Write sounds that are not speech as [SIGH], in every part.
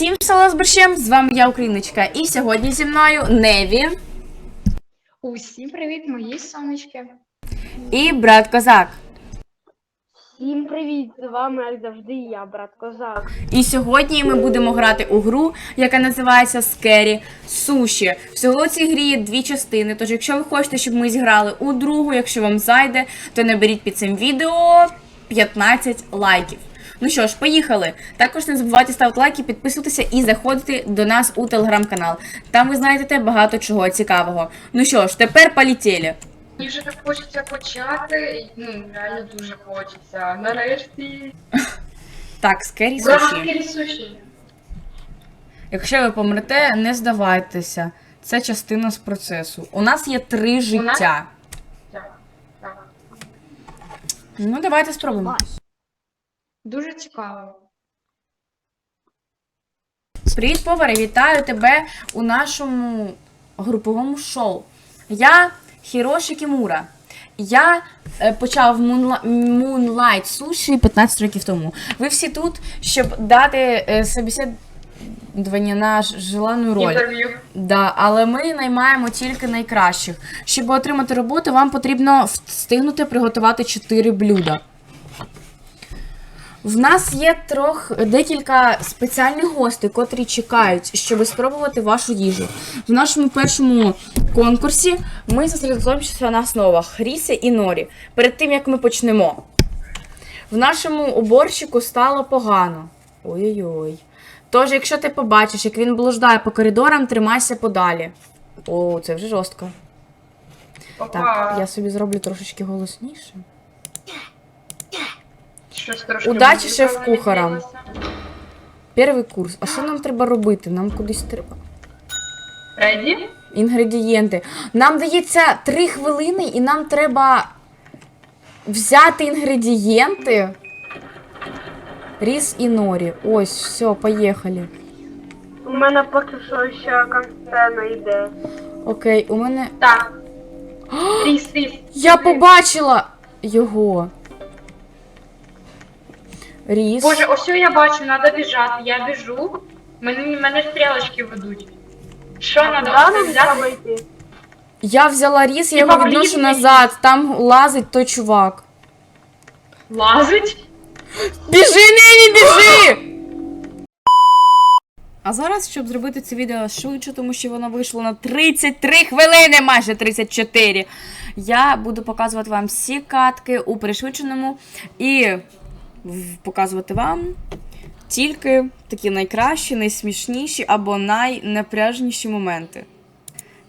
Всім салат з борщем, з вами я, Україночка, і сьогодні зі мною Неві Усім привіт, мої сонечки. і брат Козак. Всім привіт! З вами, як завжди, я, брат Козак. І сьогодні ми будемо грати у гру, яка називається Скері Суші. Всього у цій грі є дві частини. Тож, якщо ви хочете, щоб ми зіграли у другу, якщо вам зайде, то наберіть під цим відео 15 лайків. Ну що ж, поїхали. Також не забувайте ставити лайки, підписуватися і заходити до нас у телеграм-канал. Там ви знайдете багато чого цікавого. Ну що ж, тепер полетіли. Мені вже так хочеться почати. Ну, реально дуже хочеться. Нарешті. [LAUGHS] Так, Скері Суші. Суші. Якщо ви помрете, не здавайтеся. Це частина з процесу. У нас є три життя. Ну, давайте спробуємо. Дуже цікаво. Привіт, повари! Вітаю тебе у нашому груповому шоу. Я Хіроші Кімура. Я е, почав Moonlight Sushi 15 років тому. Ви всі тут, щоб дати е, собеседування на желану роль. Інтерв'ю. Да, але ми наймаємо тільки найкращих. Щоб отримати роботу, вам потрібно встигнути приготувати 4 блюда. В нас є трох декілька спеціальних гостей, котрі чекають, щоб спробувати вашу їжу. В нашому першому конкурсі ми зосередоточимося на основах ріси і норі. Перед тим як ми почнемо. В нашому уборщику стало погано. Ой-ой-ой. Тож, якщо ти побачиш, як він блуждає по коридорам, тримайся подалі. О, це вже жорстко. Так, я собі зроблю трошечки голосніше. Щось трошки Удачі музика шеф-кухарам. Перший курс. А що нам треба робити? Нам кудись треба. Реді? Інгредієнти. Нам дається 3 хвилини, і нам треба взяти інгредієнти. Ріс і норі. Ось, все, поїхали. У мене поки що ще концена йде. Окей, у мене. Так. [GASPS] Ріс, ріс. Я побачила його. Ріс. Боже, ось що я бачу, треба біжати. Я біжу. Мене, мене стрілочки ведуть. Що треба Куди взяти? йти? Я взяла ріс, я Типа його відношу назад. Там лазить той чувак. Лазить? Біжи, нині, біжи! А зараз, щоб зробити це відео швидше, тому що воно вийшло на 33 хвилини, майже 34. Я буду показувати вам всі катки у пришвидшеному і показувати вам тільки такі найкращі, найсмішніші або найнапряжніші моменти.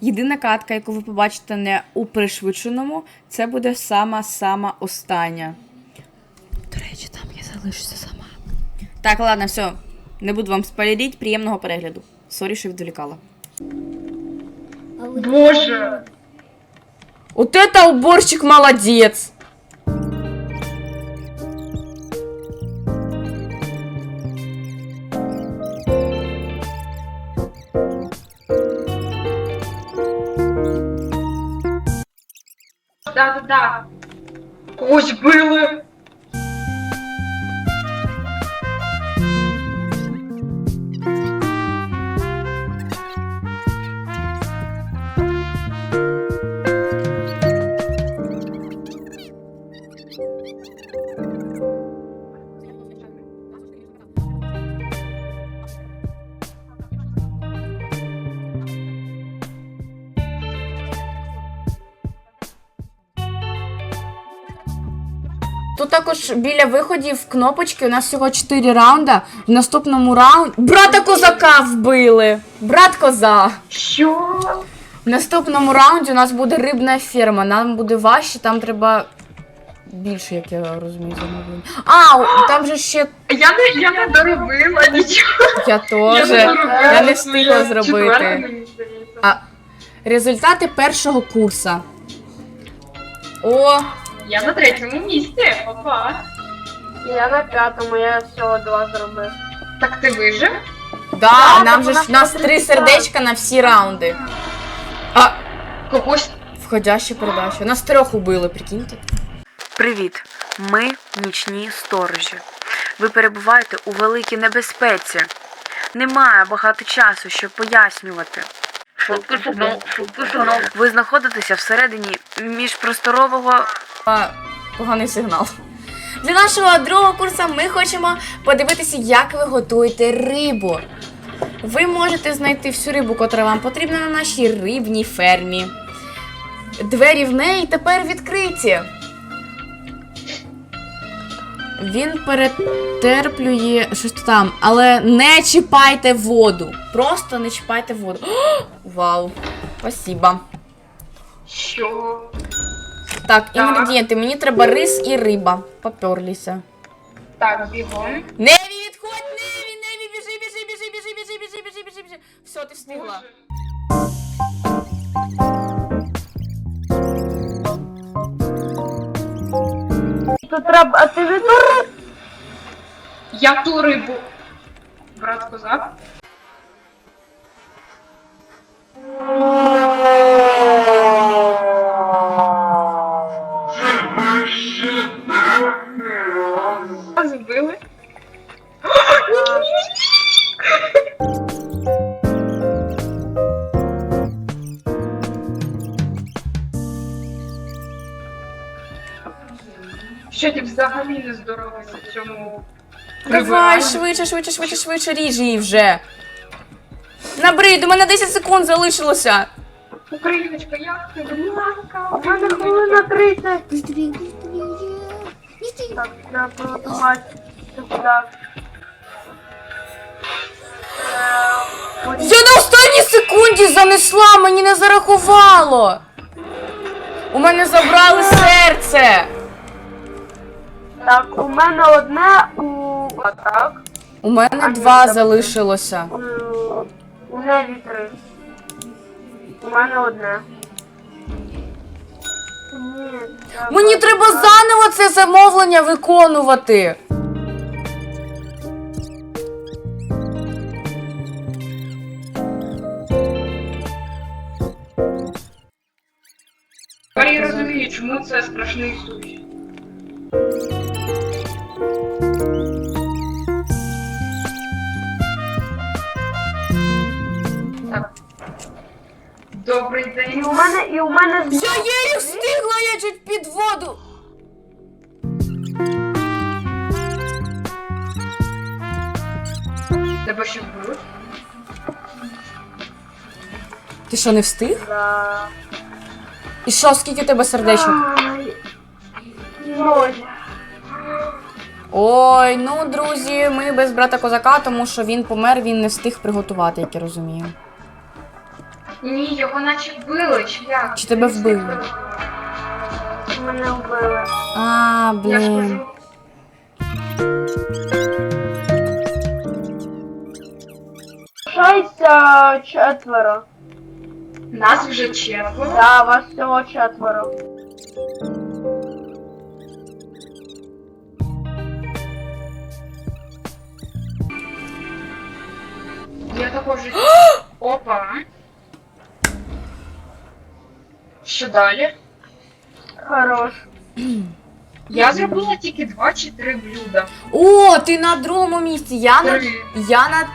Єдина катка, яку ви побачите не у пришвидшеному, це буде сама-сама остання. До речі, там я залишуся сама. Так, ладно, все. Не буду вам спойлерити. Приємного перегляду. Сорі, що відволікала. Боже. Вот это уборщик молодец! Да, да, да. Когось били. Також біля виходів кнопочки. У нас всього 4 раунда. В наступному раунді. Брата козака вбили! Брат коза! Що? В наступному раунді у нас буде рибна ферма. Нам буде важче, там треба. Більше, як я розумію, замовлення. А, там же ще Я не, я не доробила нічого. я теж. доробила. Я не встигла зробити. А, результати першого курсу. О, Я на третьому місці. Опа. Я на п'ятому, я всього два зробив. Так ти вижив? да, Да, нам же ж нас у нас три сердечка на всі раунди. А, Когось входяща передача. Нас трьох убили, прикиньте. Привіт, ми нічні сторожі. Ви перебуваєте у великій небезпеці. немає багато часу, щоб пояснювати. Ви знаходитеся всередині міжпросторового. Поганий сигнал. Для нашого другого курсу ми хочемо подивитися, як ви готуєте рибу. Ви можете знайти всю рибу, котра вам потрібна на нашій рибній фермі. Двері в неї тепер відкриті. Він перетерплює щось там, але не чіпайте воду. Просто не чіпайте воду. О, [GASPS] вау, спасибо. Що? Так, Так. інгредієнти. Мені треба рис і риба. Поперліся. Так, бігом. Неві, відходь, Неві, Неві, біжи, біжи, біжи, біжи, біжи, біжи, біжи, біжи, біжи. Все, ти встигла. Тут треба, а ти не дури? Я ту рибу. Брат козак. взагалі не здоровився в цьому? Давай, прибиранні? швидше, швидше, швидше, швидше, ріж її вже. Набрид, у мене 10 секунд залишилося. Україночка, як ти? Будь ласка, У мене хвилина 30. Быстрее, быстрее. Быстрее. Так, треба побачити куди. Я на останній секунді занесла, мені не зарахувало. У мене забрали серце. Так, у мене одне у. А так. У мене два залишилося. У, Неві три. У мене одне. Ні, Мені треба заново це замовлення виконувати. Тепер я розумію, чому це страшний суші. У мене, і Я її встигла, я чуть під воду. Тебе ще вберуть? Ти що, не встиг? Да. І що, скільки у тебе сердечок? Ай. Ноль. Ой, ну друзі, ми без брата козака, тому що він помер, він не встиг приготувати, як я розумію. Ні, його наче вбили, чи як? Чи тебе вбили? Мене вбили. А, Я ж блін. кажу. Шайся четверо. Нас вже четверо. Да, вас всього четверо. Я також. [GASPS] Опа. Що далі? Хорош. [CLEARS THROAT] Я зробила тільки два чи три блюда. О, ти на другому місці. Я на, Три. я на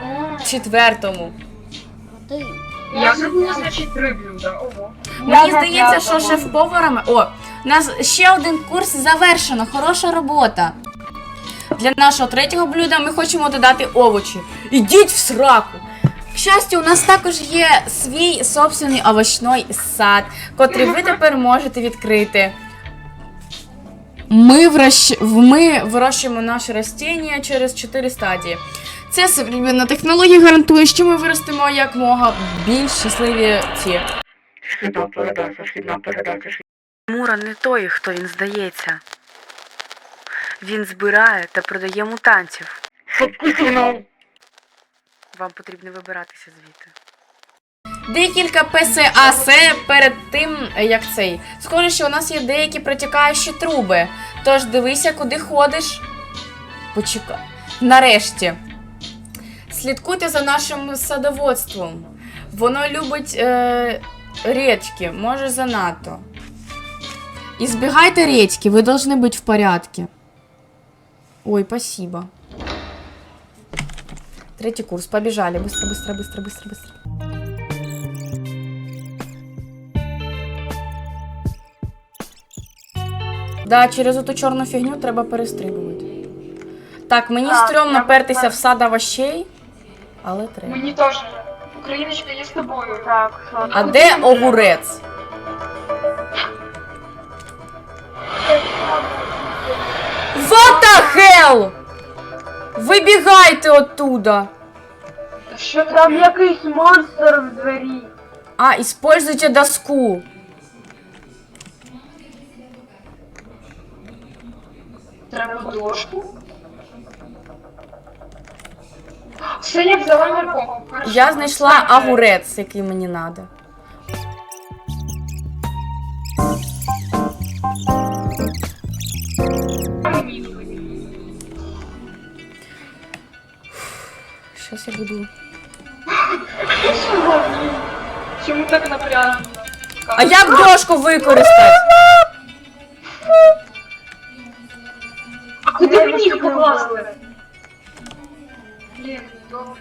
четвертому. Ты. Я зробила, значить, три блюда. Ого. Мені здається, що шеф-поварами. О, у нас ще один курс завершено. Хороша робота. Для нашого третього блюда ми хочемо додати овочі. Ідіть в сраку! К щастю, у нас також є свій собственний овочний сад, котрий ви тепер можете відкрити. Ми, вращ... ми вирощуємо наші ростіння через 4 стадії. Це современна технологія гарантує, що ми виростемо як мога більш щасливі ці. Мура не той, хто він здається. Він збирає та продає мутантів. Вам потрібно вибиратися звідти. Декілька ПСАС перед тим, як цей. Схоже, що у нас є деякі протікаючі труби. Тож дивися, куди ходиш. Почекай. Нарешті. Слідкуйте за нашим садоводством. Воно любить е, річки, може занадто. І збігайте речки, ви должны быть в порядке. Ой, спасибо. Третий курс, побежали. Быстро, быстро, быстро, быстро, быстро. Да, через оту чорну фігню треба перестрибувати. Так, мені Так, стрьомно я пертися в сад овощей, але треба. Мені теж. Україночка, я з тобою. Так, що? А де огурець? What the hell? Вибігайте оттуда! Що Там якийсь монстр в двері. А, используйте доску. Треба дошку. Все, я взяла морковку. Я знайшла огурець, який мені треба. Буду. Чому так напряжно? А як дошку використати? А куди мені їх покласти? Блін, добре.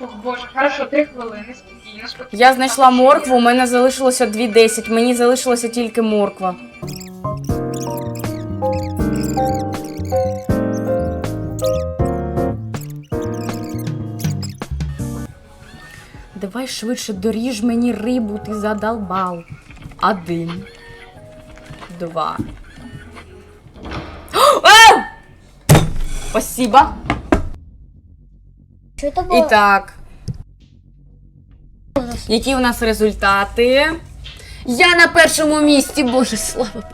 Ох, боже, хорошо, три хвилини, спокійно, спокійно. Я знайшла моркву, у мене залишилося 2,10. Мені залишилося тільки морква. Давай швидше доріж мені рибу, ти задолбав. Один. Два. А! Спасибо. Что это было? І так. Які у нас результати? Я на першому місці, боже, слава Богу.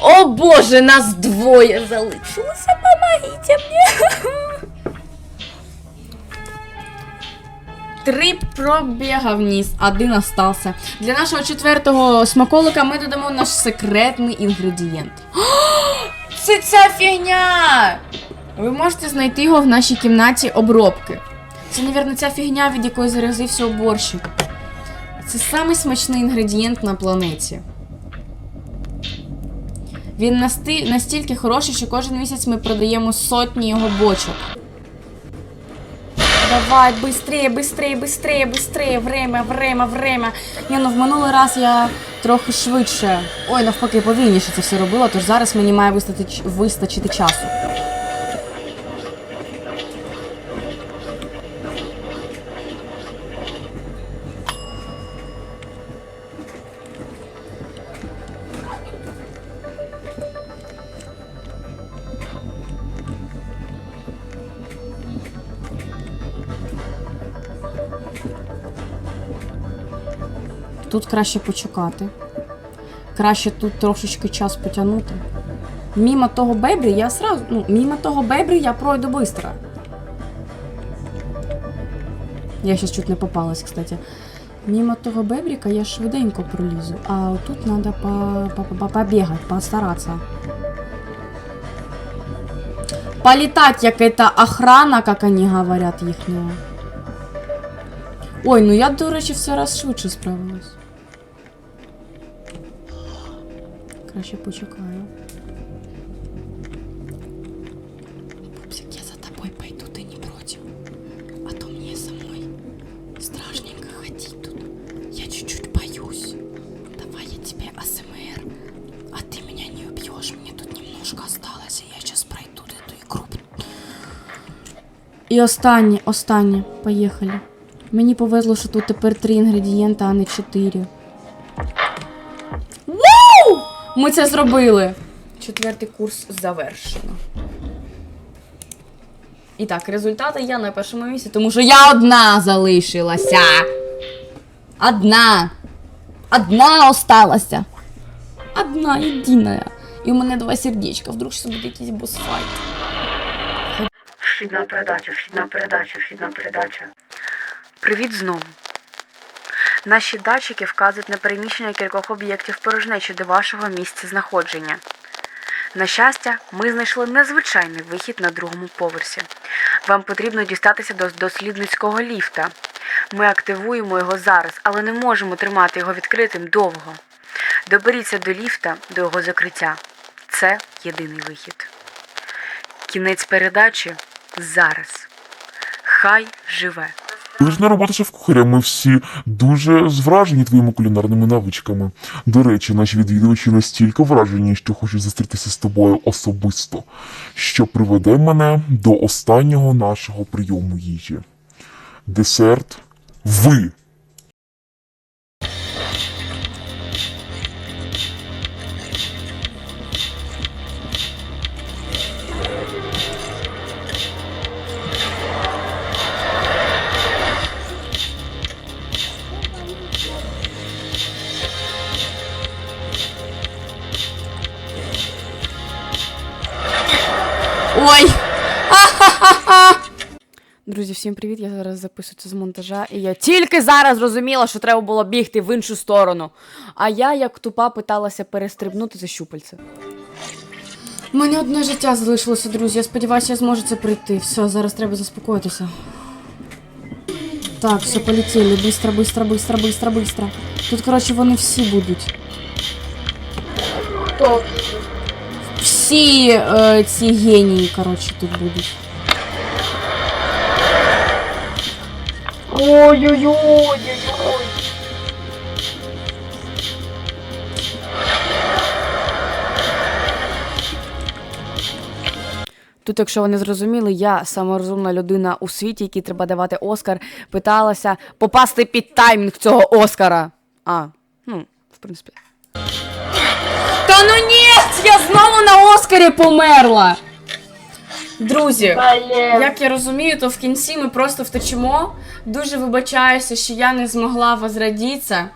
О боже, нас двоє залишилося. Помогите мені. Три пробіга вниз, один остався. Для нашого четвертого смаколика ми додамо наш секретний інгредієнт. [GASPS] Це ця фігня! Ви можете знайти його в нашій кімнаті обробки. Це, мабуть, ця фігня, від якої заразився уборщик. Це самий смачний інгредієнт на планеті. Він настільки хороший, що кожен місяць ми продаємо сотні його бочок. Давай, быстрее, быстрее, быстрее, быстрее, время, время, время. Ні, ну в минулий раз я трохи швидше. Ой, навпаки, повільніше це все робила, тож зараз мені має вистачити, вистачити часу. Тут краще почекати. Краще тут трошечки час потягнути. Мімо того бебрі я сразу. Ну, мімо того бебрі я пройду быстро. Я сейчас чуть не попалась, кстати. Мимо того бебрика я швиденько пролізу, а тут треба по, по, по, побігати, постаратися. Полетать, як эта охрана, как они говорят, їхнього. Ой, ну я, до речі, все раз швидше справилась. Краще почекаю. Пупсик, я за тобой пойду, ты не против. А то мне самой страшненько ходить тут. Я чуть-чуть боюсь. Давай я тебе АСМР. А ты меня не убьешь. Мне тут немножко осталось, и я сейчас пройду эту игру. І останнє, останнє. Поїхали. Мені повезло, що тут тепер три інгредієнти, а не чотири. Ми це зробили. Четвертий курс завершено. І так, результати я на першому місці, тому що я одна залишилася. Одна. Одна осталася. Одна єдина. І у мене два сердечка. Вдруг ще буде якийсь босфайт. Вхідна передача, вхідна передача, вхідна передача. Привіт знову. Наші датчики вказують на переміщення кількох об'єктів порожнечі до вашого місця знаходження. На щастя, ми знайшли незвичайний вихід на другому поверсі. Вам потрібно дістатися до дослідницького ліфта. Ми активуємо його зараз, але не можемо тримати його відкритим довго. Доберіться до ліфта до його закриття. Це єдиний вихід. Кінець передачі зараз. Хай живе. Тижна робота шеф-кухаря. Ми всі дуже звражені твоїми кулінарними навичками. До речі, наші відвідувачі настільки вражені, що хочуть зустрітися з тобою особисто, що приведе мене до останнього нашого прийому їжі. Десерт ви. Ой! Друзі, всім привіт! Я зараз записую це з монтажа, і я тільки зараз зрозуміла, що треба було бігти в іншу сторону. А я, як тупа, питалася перестрибнути за щупальце. У мене одне життя залишилося, друзі. Я сподіваюся, я зможу це пройти. Все, зараз треба заспокоїтися. Так, все, полетіли. Быстро, быстро, быстро, быстро, быстро. Тут, коротше, вони всі будуть. Хто? Всі е, ці генії, коротше, тут будуть. Ой-ой-ой-ой-ой. Тут, якщо ви не зрозуміли, я сама розумна людина у світі, якій треба давати Оскар, питалася попасти під таймінг цього Оскара. А, ну, в принципі. Та ну ні! Я знову на Оскарі померла! Друзі, Блін. як я розумію, то в кінці ми просто втечемо. Дуже вибачаюся, що я не змогла возрадітися.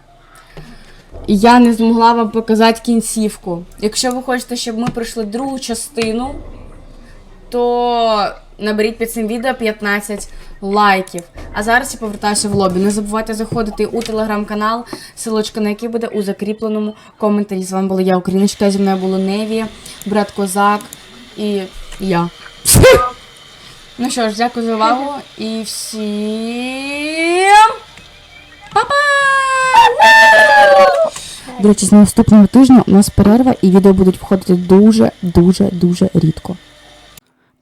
І я не змогла вам показати кінцівку. Якщо ви хочете, щоб ми пройшли другу частину, то наберіть під цим відео 15 лайків. А зараз я повертаюся в лобі. Не забувайте заходити у телеграм-канал, силочка на який буде у закріпленому коментарі. З вами була я, Україночка, зі мною було Неві, брат Козак і я. Ну що ж, дякую за увагу і всім. Па-па! До речі, з наступного тижня у нас перерва і відео будуть виходити дуже, дуже, дуже рідко.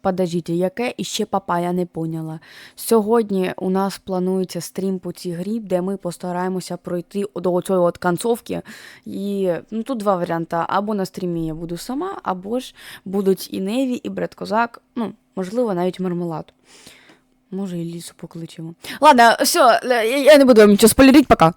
Подождіть, яке іще папа, я не поняла. Сьогодні у нас планується стрім по цій грі, де ми постараємося пройти до цієї от концовки. І ну, тут два варіанти. Або на стрімі я буду сама, або ж будуть і Неві, і Бред Козак, ну, можливо, навіть мармелад. Може, і лісу покличемо. Ладно, все, я не буду вам нічого спойлерити, пока.